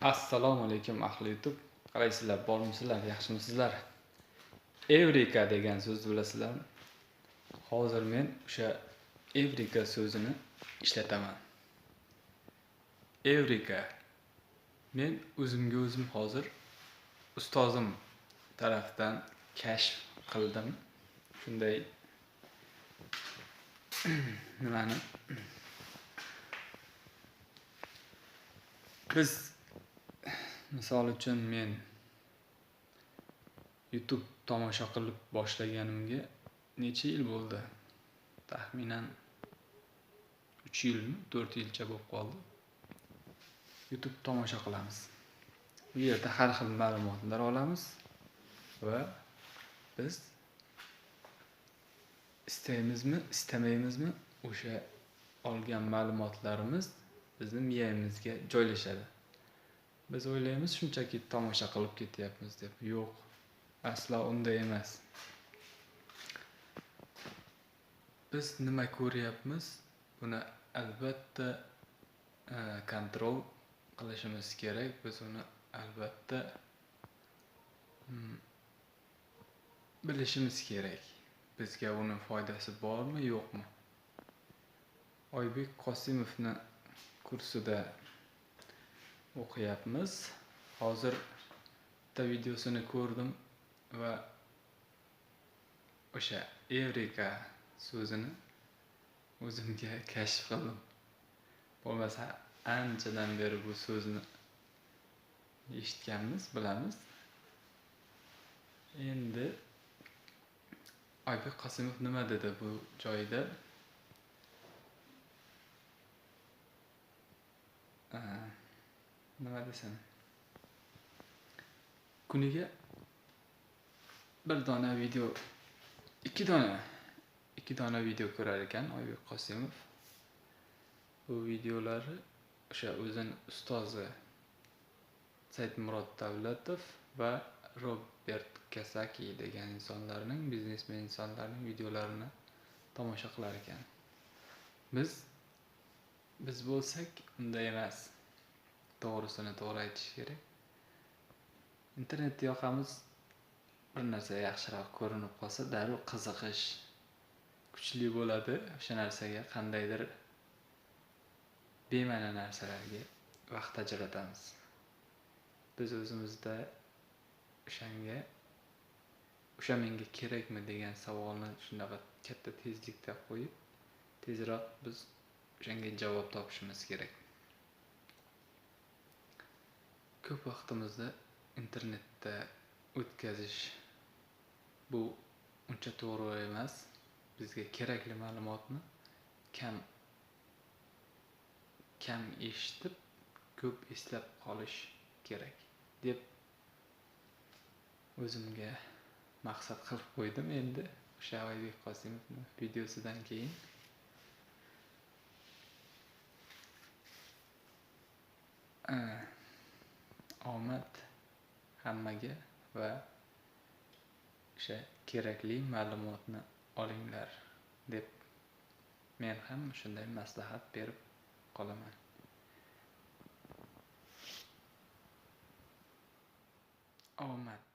assalomu alaykum ahli youtube. Qalaysizlar bormisizlar yaxshimisizlar? Evrika degan so'zni bilasizlarmi hozir men o'sha evrika so'zini ishlataman. Evrika. Men o'zimga o'zim hozir ustozim tarafdan kashf qildim. Shunday nimani? Biz misol uchun men youtube tomosha qilib boshlaganimga necha yil bo'ldi? Taxminan uch yilmi to'rt yilcha bo'lib qoldi. Youtube tomosha qilamiz. U yerda har xil ma'lumotlar olamiz va biz istaymizmi istamaymizmi? O'sha olgan ma'lumotlarimiz bizni miyamizga joylashadi. Biz o'ylaymiz shunchaki tomosha qilib ketyapmiz deb. Yo'q aslo unday emas. Biz nima ko'ryapmiz? Buni albatta e, kontrol qilishimiz kerak. Biz uni albatta hmm, bilishimiz kerak. Bizga uni foydasi bormi yo'qmi? Oybek qosimovni kursida o'qiyapmiz. Hozir bitta videosini ko'rdim va o'sha evrika so'zini o'zimga kashf qildim. Bo'lmasa anchadan beri bu so'zni eshitganmiz bilamiz. Endi oybek qosimov nima dedi bu joyda. Nima desam. Kuniga bir dona video ikki dona ikki dona video ko'rar ekan oybek qosimov. Bu videolari o'sha o'zini ustozi saidmurod davlatov va robert kasaki degan insonlarning biznesmen insonlarning videolarini tomosha qilar ekan. Biz biz bo'lsak unday emas. To'g'risini to'g'ri aytish kerak. Internetni yoqamiz bir narsa yaxshiroq ko'rinib qolsa darrov qiziqish kuchli bo'ladi. O'sha narsaga qandaydir bema'ni narsalarga vaqt ajratamiz. Biz o'zimizda o'shanga o'sha menga kerakmi? degan savolni shunaqa katta tezlikda qo'yib tezroq biz o'shanga javob topishimiz kerak. Ko'p vaqtimizni internetda o'tkazish bu uncha to'g'ri emas. Bizga kerakli ma'lumotni kam kam eshitib ko'p eslab qolish kerak deb o'zimga maqsad qilib qo'ydim endi. O'sha oybek qosimovni videosidan keyin. Omad hammaga va o'sha kerakli ma'lumotni olinglar deb men ham shunday maslahat berib qolaman. Omad